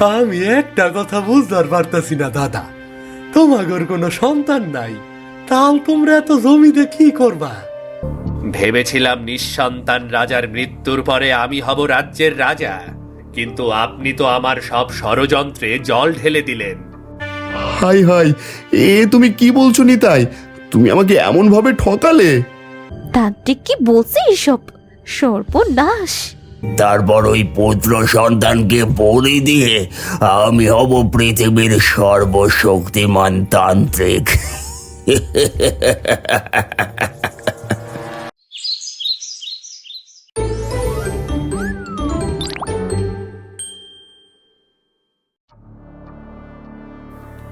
আমি একটা কথা বুঝতে পারতাছি না দাদা। তোমাগর কোনো সন্তান নাই। তাও তোমরা এত জমিতে কি করবা? ভেবেছিলাম নিঃসন্তান রাজার মৃত্যুর পরে আমি হব রাজ্যের রাজা কিন্তু আপনি তো আমার সব ষড়যন্ত্রে জল ঢেলে দিলেন। হাই হাই এ তুমি কি বলছো নিতাই? তুমি আমাকে এমন ভাবে ঠকালে? তান্ত্রিক কি বলছে এসব? সর্বনাশ! তারপর ওই পুত্র সন্তানকে বলি দিয়ে আমি হব পৃথিবীর সর্বশক্তিমান তান্ত্রিক।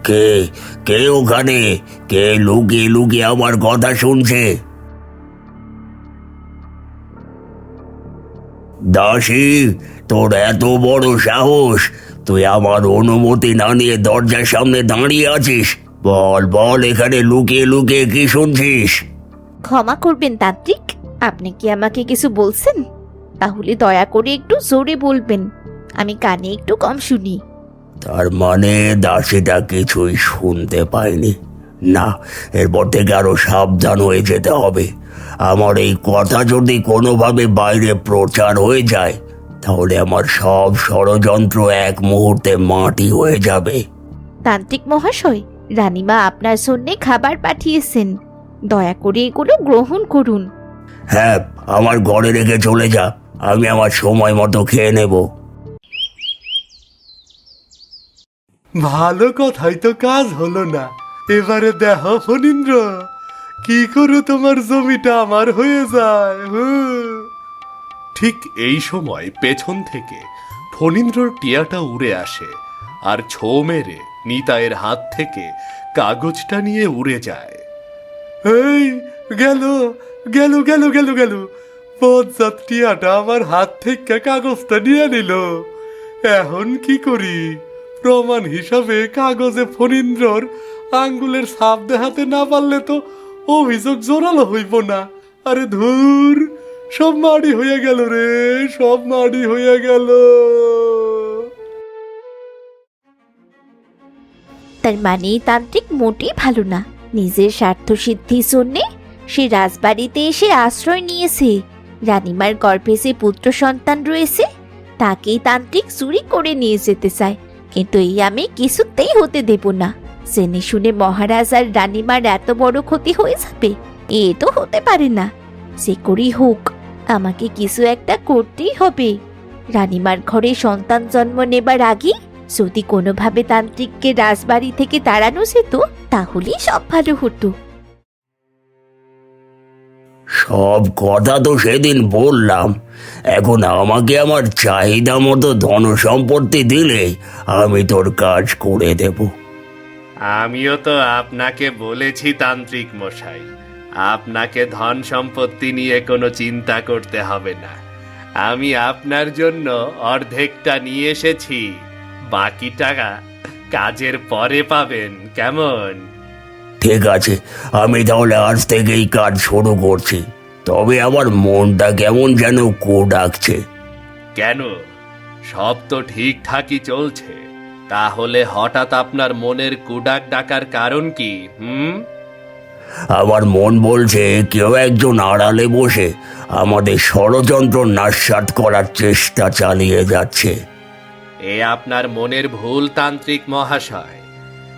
কে? কে ওখানে? কে লুকিয়ে লুকিয়ে আমার কথা শুনছে? দাসী তোর এত বড় সাহস। তুই আমার অনুমতি না নিয়ে দরজার সামনে দাঁড়িয়ে আছিস। বল বল এখানে লুকিয়ে লুকিয়ে কি শুনছিস? ক্ষমা করবেন তান্ত্রিক আপনি কি আমাকে কিছু বলছেন? তাহলে দয়া করে একটু জোরে বলবেন। আমি কানে একটু কম শুনি। তার মানে দাসীটা কিছুই শুনতে পায়নি। না এরপর থেকে আরও সাবধান হয়ে যেতে হবে। আমার এই কথা যদি কোনোভাবে বাইরে প্রচার হয়ে যায় তাহলে আমার সব ষড়যন্ত্র এক মুহূর্তে মাটি হয়ে যাবে। তান্ত্রিক মহাশয় রানীমা আপনার জন্য খাবার পাঠিয়েছেন। দয়া করে এগুলো গ্রহণ করুন। হ্যাঁ আমার ঘরে রেখে চলে যা আমি আমার সময় মতো খেয়ে নেব। ভালো কথাই তো কাজ হলো না। এবারে দেহ ফণীন্দ্র কি করে তোমার জমিটা আমার হয়ে যায় হুঁ। ঠিক এই সময় পেছন থেকে ফণীন্দ্রর টিয়াটা উড়ে আসে আর ছো মেরে নিতাইয়ের হাত থেকে কাগজটা নিয়ে উড়ে যায়। এই গেল গেল গেল গেল গেল। পঞ্চায়েত টিয়াটা আমার হাত থেকে কাগজটা নিয়ে নিল। এখন কি করি? প্রমাণ হিসাবে কাগজে ফণীন্দ্রর আঙ্গুলের ছাপ দেখাতে না পারলে তো অভিযোগ জোরালো হইব না। আরে ধুর, সব মাড়ি হয়ে গেল রে, সব মাড়ি হয়ে গেল। তার মানে তান্ত্রিক মোটেই ভালো না। নিজের স্বার্থ সিদ্ধির জন্যে সে রাজবাড়িতে এসে আশ্রয় নিয়েছে। রানিমার গর্ভে যে পুত্র সন্তান রয়েছে, তাকেই তান্ত্রিক চুরি করে নিয়ে যেতে চায়। কিন্তু এই আমি কিছুতেই হতে দেব না। জেনে শুনে মহারাজ আর রানীমার এত বড় ক্ষতি হয়ে যাবে, এ তো হতে পারে না। সে করেই হোক, আমাকে কিছু একটা করতেই হবে। রানীমার ঘরে সন্তান জন্ম নেবার আগে যদি কোনোভাবে তান্ত্রিককে রাজবাড়ি থেকে তাড়ানো যেত, তাহলেই সব ভালো হতো। সব কথা তো সেদিন বললাম। এখন আমাকে আমার চাহিদা মতো ধন সম্পত্তি দিলে আমি তোর কাজ করে দেব। আমিও তো আপনাকে বলেছি তান্ত্রিক মশাই। আপনাকে ধন সম্পত্তি নিয়ে কোনো চিন্তা করতে হবে না। আমি আপনার জন্য অর্ধেকটা নিয়ে এসেছি। বাকি টাকা কাজের পরে পাবেন কেমন? ঠিক আছে আমি তাহলে আজ থেকেই কাজ শুরু করছি। তবে আমার মনটা কেমন যেন কো ডাকছে। কেন? সব তো ঠিকঠাকই চলছে। তাহলে হঠাৎ আপনার মনের কুডাক ডাকার কারণ কি হুম? আমার মন বলছে কেউ একজন আড়ালে বসে আমাদের ষড়যন্ত্র নাশাত করার চেষ্টা চালিয়ে যাচ্ছে। এ আপনার মনের ভুল তান্ত্রিক মহাশয়।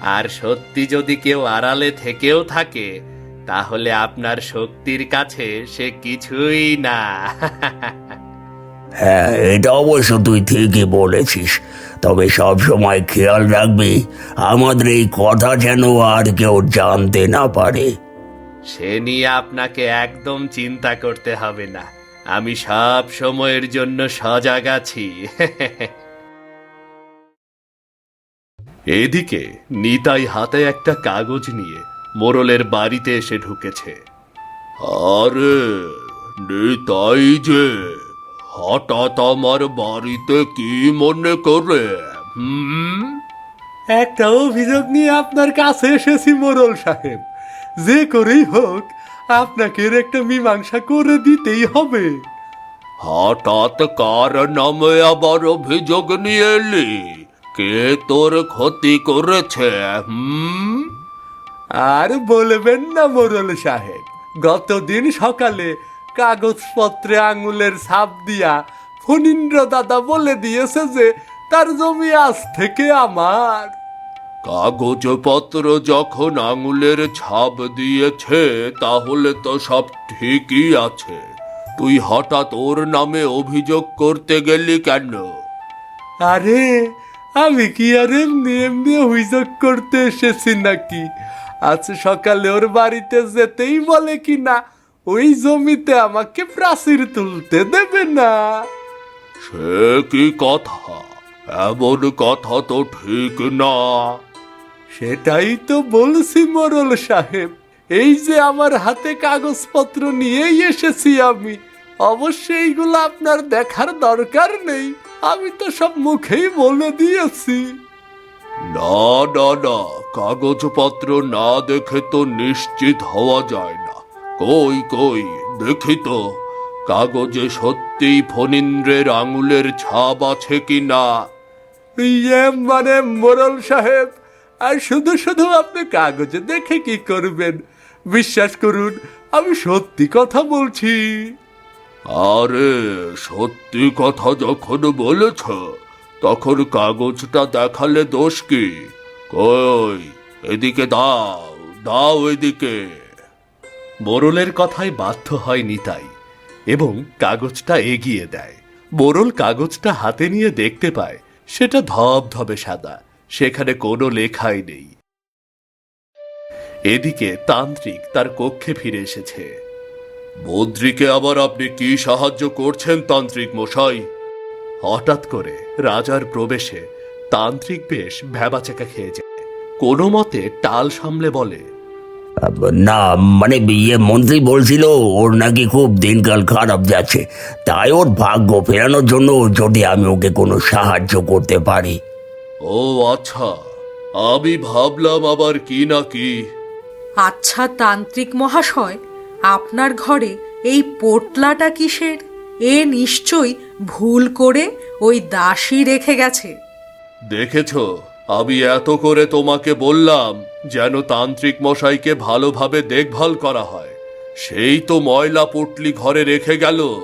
আর সত্যি যদি কেউ আড়ালে থেকেও থাকে তাহলে আপনার শক্তির কাছে সে কিছুই না। হ্যাঁ এটা অবশ্য তুই ঠিকই বলেছিস। তবে সব সময় খেয়াল রাখবি, আমাদের এই কথা যেন আর কেউ জানতে না পারে। সে নিয়ে আপনাকে একদম চিন্তা করতে হবে না। আমি সব সময়ের জন্য সজাগ আছি। এদিকে নিতাই হাতে একটা কাগজ নিয়ে মোরলের বাড়িতে এসে ঢুকেছে। আরে, নিতাই যে! হঠাৎ আমার বাড়িতে কি মনে করে? হুম? একটা অভিযোগ নিয়ে আপনার কাছে এসেছি মোরল সাহেব। যে করেই হোক আপনাকে এর একটা মীমাংসা করে দিতেই হবে। হঠাৎ কার নামে আবার অভিযোগ নিয়ে এলি? কে তোর ক্ষতি করেছে হুম? আর বলবেন না মোরল সাহেব। গতদিন সকালে কাগজপত্রে আঙুলের ছাপ দিয়া ফণীন্দ্র দাদা বলে দিয়েছে যে তার জমি আজ থেকে আমার। কাগজপত্র যখন আঙুলের ছাপ দিয়েছে তাহলে তো সব ঠিকই আছে। তুই হঠাৎ ওর নামে অভিযোগ করতে গেলি কেন? আরে আমি কি আর এমনি এমনি অভিযোগ করতে এসেছি নাকি? আজ সকালে ওর বাড়িতে যেতেই বলে কি না ওই জমিতে আমাকে প্রাচীর তুলতে দেবে না। সে কি কথা? এমন কথা তো ঠিক না। সেটাই তো বলছি মরল সাহেব। এই যে আমার হাতে কাগজপত্র নিয়েই এসেছি আমি অবশ্যই এইগুলো আপনার দেখার দরকার নেই আমি তো সব মুখেই বলে দিয়েছি। না না না কাগজপত্র না দেখে তো নিশ্চিত হওয়া যায় না কই কই দেখি তো কাগজে সত্যিই ফণীন্দ্রের আঙুলের ছাপ আছে কি না? ইয়ে মানে মোরল সাহেব আর শুধু শুধু আপনি কাগজে দেখে কি করবেন? বিশ্বাস করুন আমি সত্যি কথা বলছি। আরে সত্যি কথা যখন বলেছ তখন কাগজটা দেখালে দোষ কি? কই এদিকে দাও দাও এদিকে। মোরলের কথায় বাধ্য হয় নিতাই এবং কাগজটা এগিয়ে দেয়। মোরল কাগজটা হাতে নিয়ে দেখতে পায় সেটা ধবধবে সাদা সেখানে কোনো লেখাই নেই। এদিকে তান্ত্রিক তার কক্ষে ফিরে এসেছে। মন্ত্রীকে আবার আপনি কি সাহায্য করছেন তান্ত্রিক মশাই? হঠাৎ করে রাজার প্রবেশে তান্ত্রিক বেশ ভ্যাবাচাকা খেয়ে যায়। কোনো মতে টাল সামলে বলে না মানে ইয়ে মন্ত্রী বলছিল ওর নাকি খুব দিনকাল খারাপ যাচ্ছে। তাই ওর ভাগ্য ফেরানোর জন্য যদি আমি ওকে কোনো সাহায্য করতে পারি। ও আচ্ছা। আমি ভাবলাম আবার কি না কি। আচ্ছা তান্ত্রিক মহাশয় আপনার ঘরে এই পোটলাটা কিসের? এ নিশ্চয়ই ভুল করে ওই দাসী রেখে গেছে। দেখেছ আমি এত করে তোমাকে বললাম যেন তান্ত্রিক মশাইকে ভালোভাবে দেখভাল করা হয়। সেই তো ময়লা পুটলি ঘরে রেখে গেল।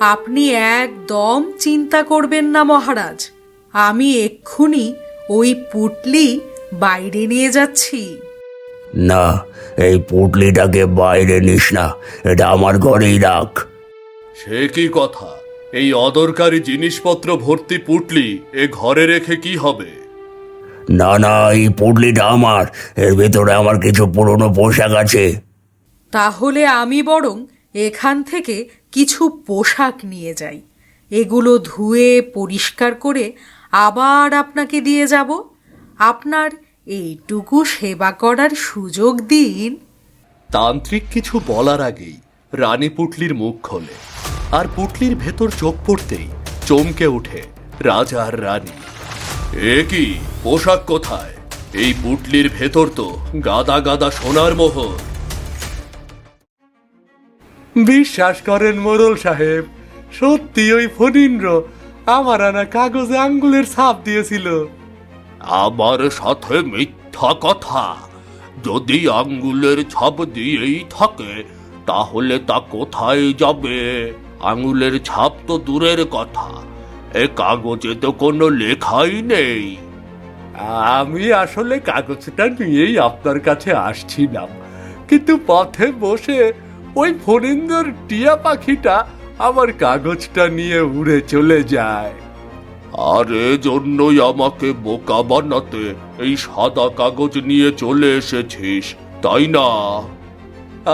আপনি একদম চিন্তা করবেন না মহারাজ। আমি এক্ষুনি ওই পুটলি বাইরে নিয়ে যাচ্ছি। না এই পুটলিটাকে বাইরে নিস না। এটা আমার ঘরেই রাখ। সে কি কথা? এই অদরকারি জিনিসপত্র ভর্তি পুটলি এ ঘরে রেখে কি হবে? না না এই পুটলিটা আমার। এর ভেতরে আমার কিছু পুরনো পোশাক আছে। তাহলে আমি বরং এখান থেকে কিছু পোশাক নিয়ে যাই। এগুলো ধুয়ে পরিষ্কার করে আবার আপনাকে দিয়ে যাব। আপনার এইটুকু সেবা করার সুযোগ দিন। তান্ত্রিক কিছু বলার আগেই রানী পুটলির মুখ খোলে। আর পুটলির ভেতর চোখ পড়তেই চমকে ওঠে রাজা আর রানী। এ কি? পোশাক কোথায়? এই পুটলির ভেতর তো গাদা গাদা সোনার মোহর। বিশ্বাস করেন মোরল সাহেব সত্যি ওই ফণীন্দ্র আমার আনা কাগজে আঙ্গুলের ছাপ দিয়েছিল। আমার সাথে মিথ্যা কথা। যদি আঙ্গুলের ছাপ দিয়েই থাকে তাহলে তা কোথায় যাবে? আঙ্গুলের ছাপ তো দূরের কথা। এ কাগজে তো কোনো লেখাই নেই। আমি আসলে কাগজটা নিয়েই আপনার কাছে আসছিলাম কিন্তু পথে বসে ওই ফণীন্দ্র টিয়া পাখিটা আমার কাগজটা নিয়ে উড়ে চলে যায়। আর জন্যই আমাকে বোকা বানাতে এই সাদা কাগজ নিয়ে চলে এসেছিস তাই না?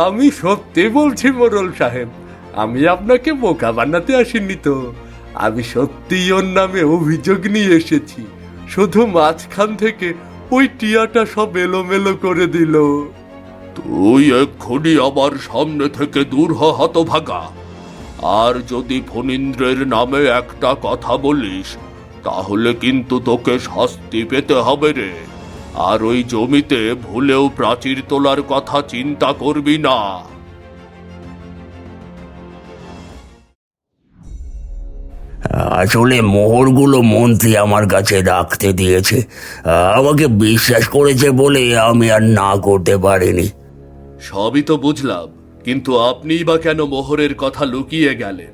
আমি সত্যি বলছি মোরল সাহেব আমি আপনাকে বোকা বানাতে আসিনি তো। আমি সত্যিই ওর নামে অভিযোগ নিয়ে এসেছি। শুধু মাঝখান থেকে ওই টিয়াটা সব এলোমেলো করে দিল। তুই এক্ষুনি আমার সামনে থেকে দূর হ, হতভাগা। আর যদি ফণীন্দ্রের নামে একটা কথা বলিস, তাহলে কিন্তু তোকে শাস্তি পেতে হবে রে। আর ওই জমিতে ভুলেও প্রাচীর তোলার কথা চিন্তা করবি না। আসলে মোহরগুলো মন্ত্রী আমার কাছে রাখতে দিয়েছে। আমাকে বিশ্বাস করেছে বলে আমি আর না করতে পারিনি। সবই তো বুঝলাম কিন্তু আপনিই বা কেন মোহরের কথা লুকিয়ে গেলেন?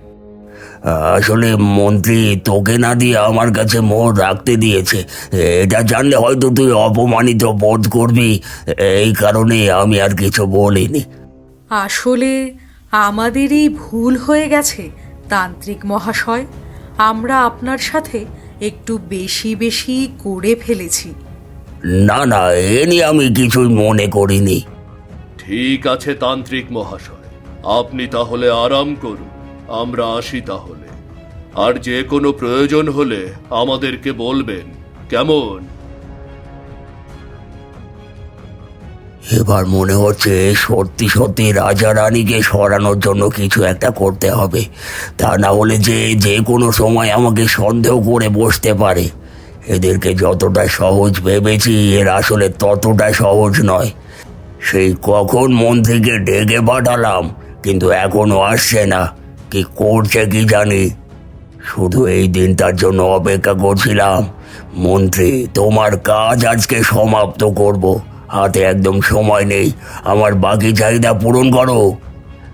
আসলে মন্ত্রী তোকে না দিয়ে আমার কাছে মোহর রাখতে দিয়েছে। এটা জানলে হয়তো তুই অপমানিত বোধ করবি। এই কারণে আমি আর কিছু বলিনি। আসলে আমাদের এই ভুল হয়ে গেছে তান্ত্রিক মহাশয়। আমরা আপনার সাথে একটু বেশি বেশি করে ফেলেছি। না না এ নিয়ে আমি কিছুই মনে করিনি। ঠিক আছে তান্ত্রিক মহাশয়। আপনি তাহলে আরাম করুন আমরা আসি তাহলে। আর যে কোনো প্রয়োজন হলে আমাদেরকে বলবেন। কেমন? এবার মনে হচ্ছে সত্যি সত্যি রাজা রানীকে সরানোর জন্য কিছু একটা করতে হবে। তা না হলে যে যে কোনো সময় আমাকে সন্দেহ করে বসতে পারে। এদেরকে যতটা সহজ ভেবেছি, এর আসলে ততটা সহজ নয়। সেই কখন মন্ত্রীকে ডেকে পাঠালাম, কিন্তু এখনও আসছে না। কি করছে কি জানি। শুধু এই দিনটার জন্য অপেক্ষা করছিলাম। মন্ত্রী, তোমার কাজ আজকে সমাপ্ত করব। হাতে একদম সময় নেই। আমার বাকি চাহিদা পূরণ করো।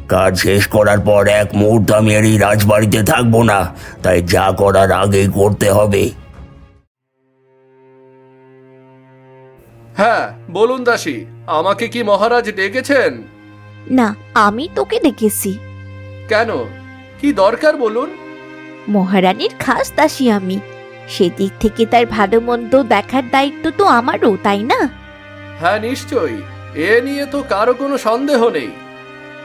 কাজ শেষ করার পর এক মুহূর্ত আমি আর এই রাজবাড়িতে থাকব না। তাই যা করার আগেই করতে হবে। হ্যাঁ বলুন দাসী আমাকে কি মহারাজ ডেকেছেন? না আমি তোকে ডেকেছি। কেন? কি দরকার বলুন? মহারানীর খাস দাসী আমি। সেদিক থেকে তার ভালো মন্দ দেখার দায়িত্ব তো আমারও তাই না? হ্যাঁ নিশ্চয়ই। এ নিয়ে তো কারও কোনো সন্দেহ নেই।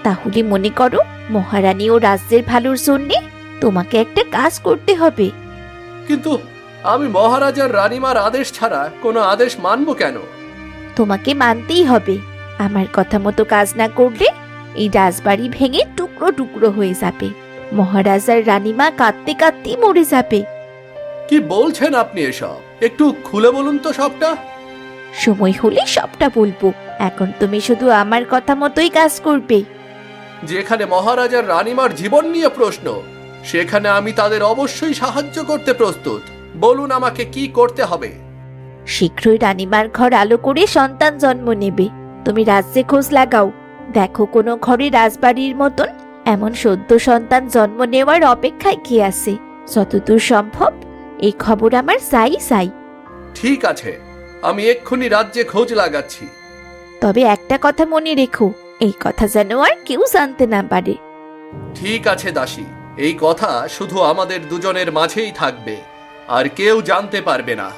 তাহলে মনে করো মহারানী ও রাজ্যের ভালোর জন্যে তোমাকে একটা কাজ করতে হবে। কিন্তু আমি মহারাজার রানীমার আদেশ ছাড়া কোনো আদেশ মানব কেন? তোমাকে মানতেই হবে। আমার কথা মতো কাজ না করলে এই রাজবাড়ি ভেঙে টুকরো টুকরো হয়ে যাবে। মহারাজার রানীমা কাঁদতে কাঁদতে মরে যাবে। কি বলছেন আপনি এসব? একটু খুলে বলুন তো সবটা। সময় হলে সবটা বলব। এখন তুমি শুধু আমার কথা মতোই কাজ করবে। যেখানে মহারাজার রানীমার জীবন নিয়ে প্রশ্ন সেখানে আমি তাদের অবশ্যই সাহায্য করতে প্রস্তুত। বলুন আমাকে কি করতে হবে? শীঘ্রই রানীমার ঘর আলো করে সন্তান জন্ম নেবে। তুমি রাজ্যে খোঁজ লাগাও। দেখো কোনো ঘরে রাজবাড়ির মতন এমন সদ্য সন্তান জন্ম নেওয়ার অপেক্ষায় কে আছে। যতদূর সম্ভব এই খবর আমার চাই চাই। ঠিক আছে। আমি এক্ষুনি রাজ্যে খোঁজ লাগাচ্ছি। তবে একটা কথা মনে রেখো এই কথা যেন আর কেউ জানতে না পারে। ঠিক আছে দাসী। এই কথা শুধু আমাদের দুজনের মাঝেই থাকবে আর কেউ জানতে পারবে না।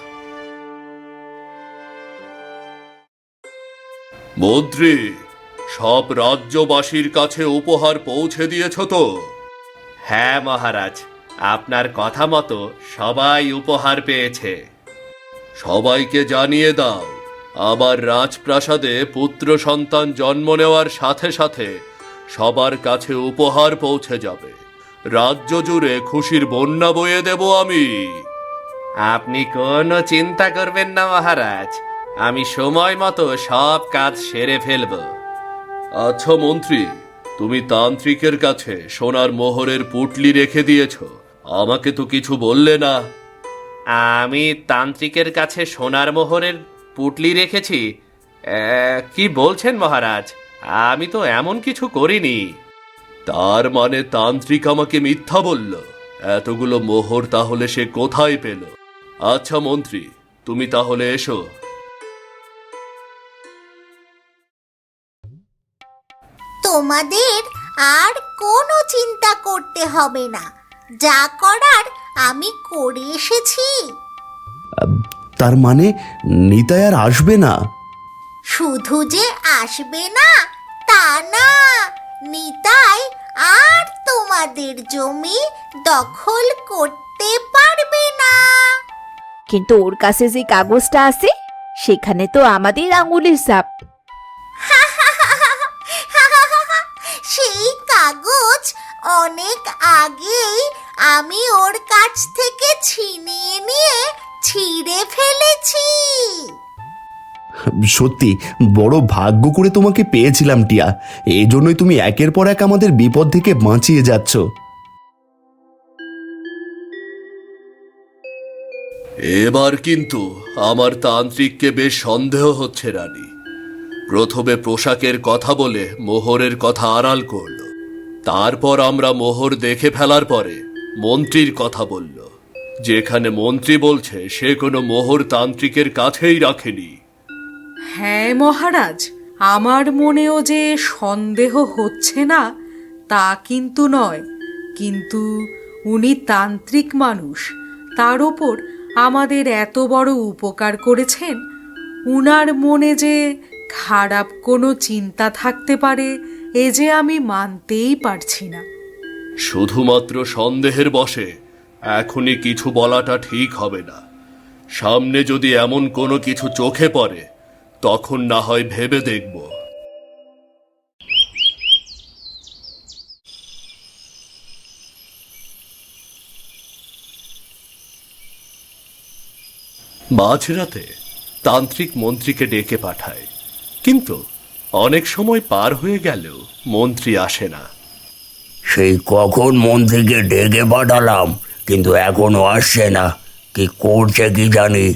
মন্ত্রী সব রাজ্যবাসীর কাছে উপহার পৌঁছে দিয়েছ তো? হ্যাঁ মহারাজ। আপনার কথা মতো সবাই উপহার পেয়েছে। সবাইকে জানিয়ে দাও আবার রাজপ্রাসাদে পুত্র সন্তান জন্ম নেওয়ার সাথে সাথে সবার কাছে উপহার পৌঁছে যাবে। রাজ্য জুড়ে খুশির বন্যা বয়ে দেব আমি। আপনি কোনো চিন্তা করবেন না মহারাজ। আমি সময় মতো সব কাজ সেরে ফেলব। আচ্ছা মন্ত্রী তুমি তান্ত্রিকের কাছে সোনার মোহরের পুটলি রেখে দিয়েছ। আমাকে তো কিছু বললে না। আমি তান্ত্রিকের কাছে সোনার মোহরের পুটলি রেখেছি। কি বলছেন মহারাজ? আমি তো এমন কিছু করিনি। তার মানে তান্ত্রিক আমাকে মিথ্যা বলল। এতগুলো মোহর তাহলে সে কোথায় পেল? আচ্ছা মন্ত্রী তুমি তাহলে এসো। তোমাদের আর কোনো চিন্তা করতে হবে না। যা করার আমি করে এসেছি। তার মানে নিতাই আর আসবে না? শুধু যে আসবে না তা না। নিতাই আর তোমাদের জমি দখল করতে পারবে না। কিন্তু ওর কাছে যে কাগজটা আছে সেখানে তো আমাদের আঙুলের ছাপ সেই কাগজ অনেক আগেই আমি ওর কাছ থেকে ছিনিয়ে নিয়ে ছিঁড়ে ফেলেছি। সত্যি বড় ভাগ্য করে তোমাকে পেয়েছিলাম টিয়া। এই জন্যই তুমি একের পর এক আমাদের বিপদ থেকে বাঁচিয়ে যাচ্ছ। এবার কিন্তু আমার তান্ত্রিককে বেশ সন্দেহ হচ্ছে রানী। প্রথমে পোশাকের কথা বলে মোহরের কথা আড়াল করল। তারপর আমরা মোহর দেখে ফেলার পরে মন্ত্রীর কথা বলল। যেখানে মন্ত্রী বলছে, সে কোনো মোহর তান্ত্রিকের কাছেই রাখেনি। হ্যাঁ মহারাজ, আমার মনেও যে সন্দেহ হচ্ছে না, তা কিন্তু নয়। কিন্তু উনি তান্ত্রিক মানুষ, তার ওপর আমাদের এত বড় উপকার করেছেন, উনার মনে যে খারাপ কোনো চিন্তা থাকতে পারে, এ যে আমি মানতেই পারছি না। শুধুমাত্র সন্দেহের বশে এখনই কিছু বলাটা ঠিক হবে না। সামনে যদি এমন কোনো কিছু চোখে পড়ে, তখন না হয় ভেবে দেখব। মাঝরাতে তান্ত্রিক মন্ত্রীকে ডেকে পাঠায়, কিন্তু অনেক সময় পার হয়ে গেলেও মন্ত্রী আসে না। সেই কখন মন্ত্রীকে ডেকে পাঠালাম কিন্তু এখনও আসছে না। কি করছে কি জানি।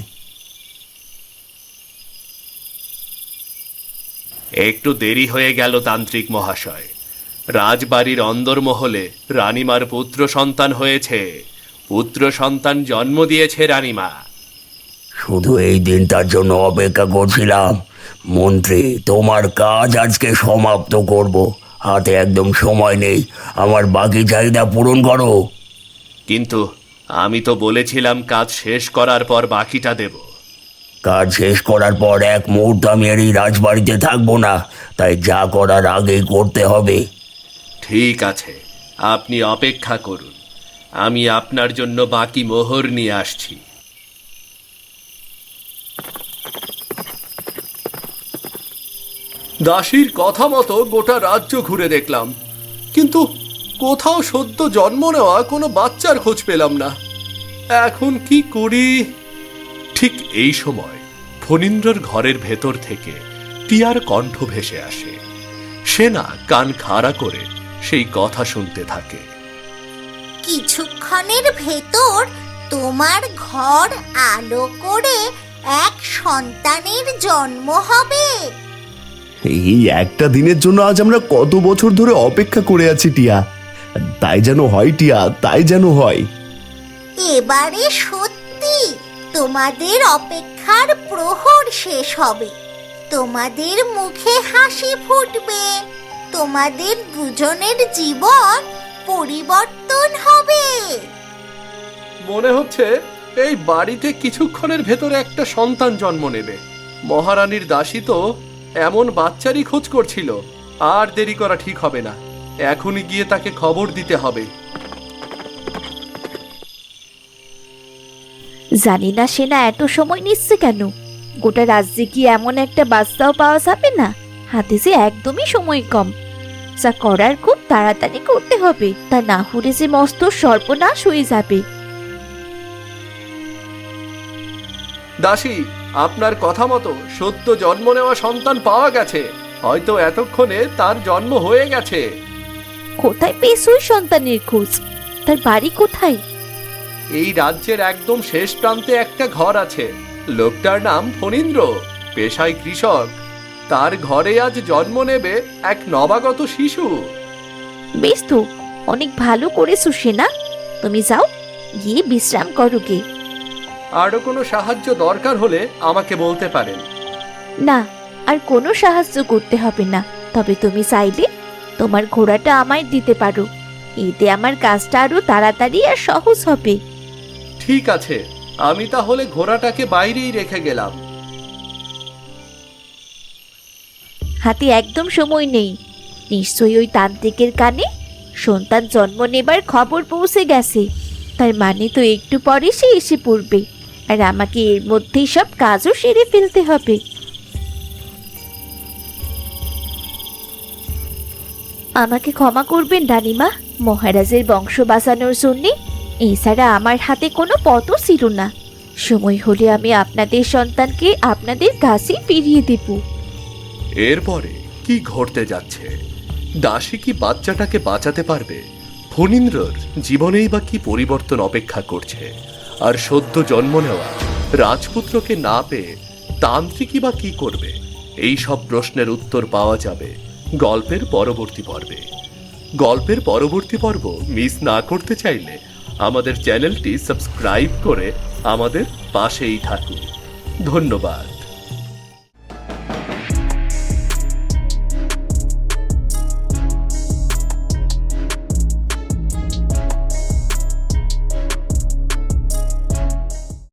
একটু দেরি হয়ে গেল তান্ত্রিক মহাশয়। রাজবাড়ির অন্দরমহলে রানীমার পুত্র সন্তান হয়েছে। পুত্র সন্তান জন্ম দিয়েছে রানীমা। শুধু এই দিনটার জন্য অপেক্ষা করছিলাম। মন্ত্রী তোমার কাজ আজকে সমাপ্ত করব। হাতে একদম সময় নেই। আমার বাকি চাহিদা পূরণ করো। কিন্তু আমি তো বলেছিলাম কাজ শেষ করার পর বাকিটা দেব। কাজ শেষ করার পর এক মুহূর্ত আমি আর এই রাজবাড়িতে থাকব না। তাই যা করার আগেই করতে হবে। ঠিক আছে আপনি অপেক্ষা করুন। আমি আপনার জন্য বাকি মোহর নিয়ে আসছি। দাসীর কথা মতো গোটা রাজ্য ঘুরে দেখলাম। কিন্তু কোথাও সদ্য জন্ম নেওয়া কোনো বাচ্চার খোঁজ পেলাম না। এখন কি করি? ঠিক এই সময় ফণীন্দ্রর ঘরের ভেতর থেকে টিয়ার কণ্ঠ ভেসে আসে। সে না কান খাড়া করে সেই কথা শুনতে থাকে। কিছুক্ষণের ভেতর তোমার ঘর আলো করে এক সন্তানের জন্ম হবে। এই একটা দিনের জন্য আজ আমরা কত বছর ধরে অপেক্ষা করে আছি টিয়া। তাই যেন হয় টিয়া তাই যেন হয়। এবারে সত্যি তোমাদের অপেক্ষার প্রহর শেষ হবে। তোমাদের মুখে হাসি ফুটবে। তোমাদের দুজনের জীবন পরিবর্তন হবে। মনে হচ্ছে এই বাড়িতে কিছুক্ষণের ভেতরে একটা সন্তান জন্ম নেবে। মহারানীর দাসী তো এমন বাচ্চারই খোঁজ করছিল। আর দেরি করা ঠিক হবে না। এখনই গিয়ে তাকে খবর দিতে হবে। জানি না সেনা এত সময় নিচ্ছে কেন। গোটা রাজ্যে কি এমন একটা বাচ্চাও পাওয়া যাবে না? হাতে যে একদমই সময় কম। যা করার খুব তাড়াতাড়ি করতে হবে তা না হলে যে মস্ত সর্বনাশ হয়ে যাবে। দাসী আপনার কথা মতো সদ্য জন্ম নেওয়া সন্তান পাওয়া গেছে। হয়তো এতক্ষণে তার জন্ম হয়ে গেছে। কোথায় পেয়েছ ওই সন্তানের খোঁজ? তার বাড়ি কোথায়? এই রাজ্যের একদম শেষ প্রান্তে একটা ঘর আছে। লোকটার নাম ফণীন্দ্র পেশায় কৃষক। তার ঘরে আজ জন্ম নেবে এক নবাগত শিশু। বেশ তো অনেক ভালো করেছ সেনা। তুমি যাও গিয়ে বিশ্রাম করো গে। আরও কোনো সাহায্য দরকার হলে আমাকে বলতে পারেন। না আর কোনো সাহায্য করতে হবে না। তবে তুমি চাইলে তোমার ঘোড়াটা আমায় দিতে পারো। এতে আমার কাজটা আরও তাড়াতাড়ি আর সহজ হবে। ঠিক আছে আমি তাহলে ঘোড়াটাকে বাইরেই রেখে গেলাম। হাতে একদম সময় নেই। নিশ্চয়ই ওই তান্ত্রিকের কানে সন্তান জন্ম নেবার খবর পৌঁছে গেছে। তার মানে তো একটু পরে সে এসে পড়বে। আর আমাকে এর মধ্যেই সব কাজও সেরে ফেলতে হবে। আমাকে ক্ষমা করবেন রানীমা, মহারাজের বংশ বাঁচানোর জন্যে। এছাড়া আমার হাতে কোনো পথও ছিল না। সময় হলে আমি আপনাদের সন্তানকে আপনাদের কাছেই ফিরিয়ে দেবো। এরপরে কি ঘটতে যাচ্ছে? দাসী কি বাচ্চাটাকে বাঁচাতে পারবে? ফণীন্দ্রর জীবনেই বা কি পরিবর্তন অপেক্ষা করছে? আর সদ্য জন্ম নেওয়া রাজপুত্রকে না পেয়ে তান্ত্রিকই বা কি করবে? এই সব প্রশ্নের উত্তর পাওয়া যাবে গল্পের পরবর্তী পর্বে। গল্পের পরবর্তী পর্ব মিস না করতে চাইলে আমাদের চ্যানেলটি সাবস্ক্রাইব করে আমাদের পাশেই থাকুন। ধন্যবাদ।